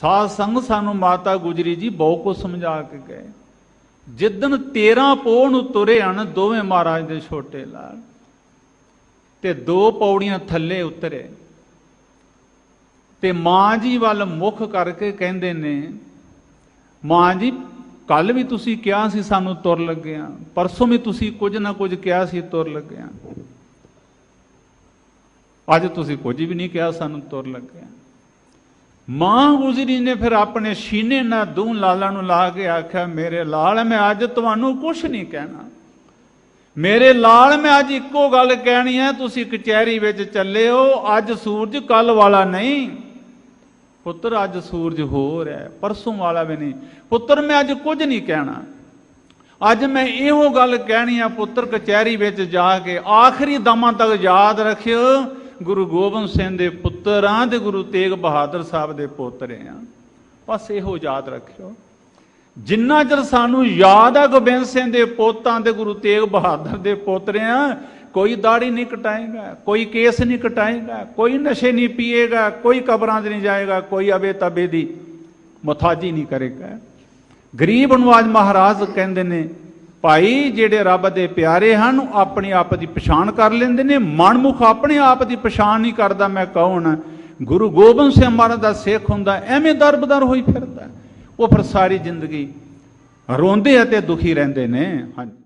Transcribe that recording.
ਸਾਧ ਸੰਗ ਸਾਨੂੰ ਮਾਤਾ ਗੁਜਰੀ ਜੀ ਬਹੁਤ ਕੁਝ ਸਮਝਾ ਕੇ ਗਏ। ਜਿੱਦਣ 13 ਪੋਹ ਨੂੰ ਤੁਰੇ ਹਨ, ਦੋਵੇਂ ਮਹਾਰਾਜ ਦੇ ਛੋਟੇ ਲਾਲ। ਤੇ ਦੋ ਪੌੜੀਆਂ ਥੱਲੇ ਉਤਰੇ। ਤੇ ਮਾਂ ਜੀ ਵੱਲ ਮੁਖ ਕਰਕੇ ਕਹਿੰਦੇ ਨੇ, ਮਾਂ ਜੀ ਕੱਲ ਵੀ ਤੁਸੀਂ ਕਿਹਾ ਸੀ ਸਾਨੂੰ ਤੁਰ ਲੱਗਿਆ ਪਰਸੋਂ ਵੀ ਤੁਸੀਂ ਕੁਝ ਨਾ ਕੁਝ ਕਿਹਾ ਸੀ ਤੁਰ ਲੱਗਿਆ ਅੱਜ ਤੁਸੀਂ ਕੁਝ ਵੀ ਨਹੀਂ ਕਿਹਾ, ਸਾਨੂੰ ਤੁਰ ਲੱਗਿਆ ਮਾਂ ਗੁਜਰੀ ਨੇ ਫਿਰ ਆਪਣੇ ਸੀਨੇ ਨਾਲ ਦੂੰ ਲਾਲਾਂ ਨੂੰ ਲਾ ਕੇ ਆਖਿਆ, ਮੇਰੇ ਲਾਲ, ਮੈਂ ਅੱਜ ਤੁਹਾਨੂੰ ਕੁਝ ਨਹੀਂ ਕਹਿਣਾ। ਮੇਰੇ ਲਾਲ, ਮੈਂ ਅੱਜ ਇੱਕੋ ਗੱਲ ਕਹਿਣੀ ਹੈ ਤੁਸੀਂ ਕਚਹਿਰੀ ਵਿੱਚ ਚੱਲੇ ਹੋ ਅੱਜ ਸੂਰਜ ਕੱਲ ਵਾਲਾ ਨਹੀਂ। ਪੁੱਤਰ, ਅੱਜ ਸੂਰਜ ਹੋਰ ਹੈ, ਪਰਸੋਂ ਵਾਲਾ ਵੀ ਨਹੀਂ। ਪੁੱਤਰ, ਮੈਂ ਅੱਜ ਕੁਝ ਨਹੀਂ ਕਹਿਣਾ। ਅੱਜ ਮੈਂ ਇਹੋ ਗੱਲ ਕਹਿਣੀ ਆ, ਪੁੱਤਰ, ਕਚਹਿਰੀ ਵਿੱਚ ਜਾ ਕੇ ਆਖਰੀ ਦਮਾਂ ਤੱਕ ਯਾਦ ਰੱਖਿਓ ਗੁਰੂ ਗੋਬਿੰਦ ਸਿੰਘ ਦੇ ਪੁੱਤਰ ਆ ਤੇ ਗੁਰੂ ਤੇਗ ਬਹਾਦਰ ਸਾਹਿਬ ਦੇ ਪੋਤਰੇ ਆ। ਬਸ ਇਹੋ ਯਾਦ ਰੱਖਿਓ। ਜਿੰਨਾ ਚਿਰ ਸਾਨੂੰ ਯਾਦ ਆ ਗੋਬਿੰਦ ਸਿੰਘ ਦੇ ਪੋਤਾਂ ਤੇ ਗੁਰੂ ਤੇਗ ਬਹਾਦਰ ਦੇ ਪੋਤਰੇ ਆ, ਕੋਈ ਦਾੜੀ ਨਹੀਂ ਕਟਾਏਗਾ, ਕੋਈ ਕੇਸ ਨਹੀਂ ਕਟਾਏਗਾ, ਕੋਈ ਨਸ਼ੇ ਨਹੀਂ ਪੀਏਗਾ, ਕੋਈ ਕਬਰਾਂ 'ਚ ਨਹੀਂ ਜਾਏਗਾ, ਕੋਈ ਅਬੇ ਤਬੇ ਦੀ ਮੁਤਾਜੀ ਨਹੀਂ ਕਰੇਗਾ। ਗਰੀਬ ਨਵਾਜ ਮਹਾਰਾਜ ਕਹਿੰਦੇ ਨੇ ਭਾਈ ਜਿਹੜੇ ਰੱਬ ਦੇ ਪਿਆਰੇ ਹਨ, ਉਹ ਆਪਣੇ ਆਪ ਦੀ ਪਛਾਣ ਕਰ ਲੈਂਦੇ ਨੇ। ਮਨਮੁਖ ਆਪਣੇ ਆਪ ਦੀ ਪਛਾਣ ਨਹੀਂ ਕਰਦਾ। ਮੈਂ ਕੌਣ? ਗੁਰੂ ਗੋਬਿੰਦ ਸਿੰਘ ਮਹਾਰਾਜ ਦਾ ਸਿੱਖ ਹੁੰਦਾ, ਐਵੇਂ ਦਰਬਦਰ ਹੋਈ ਫਿਰਦਾ। ਉਹ ਫਿਰ ਸਾਰੀ ਜ਼ਿੰਦਗੀ ਰੋਂਦੇ ਅਤੇ ਦੁਖੀ ਰਹਿੰਦੇ ਨੇ। ਹਾਂਜੀ।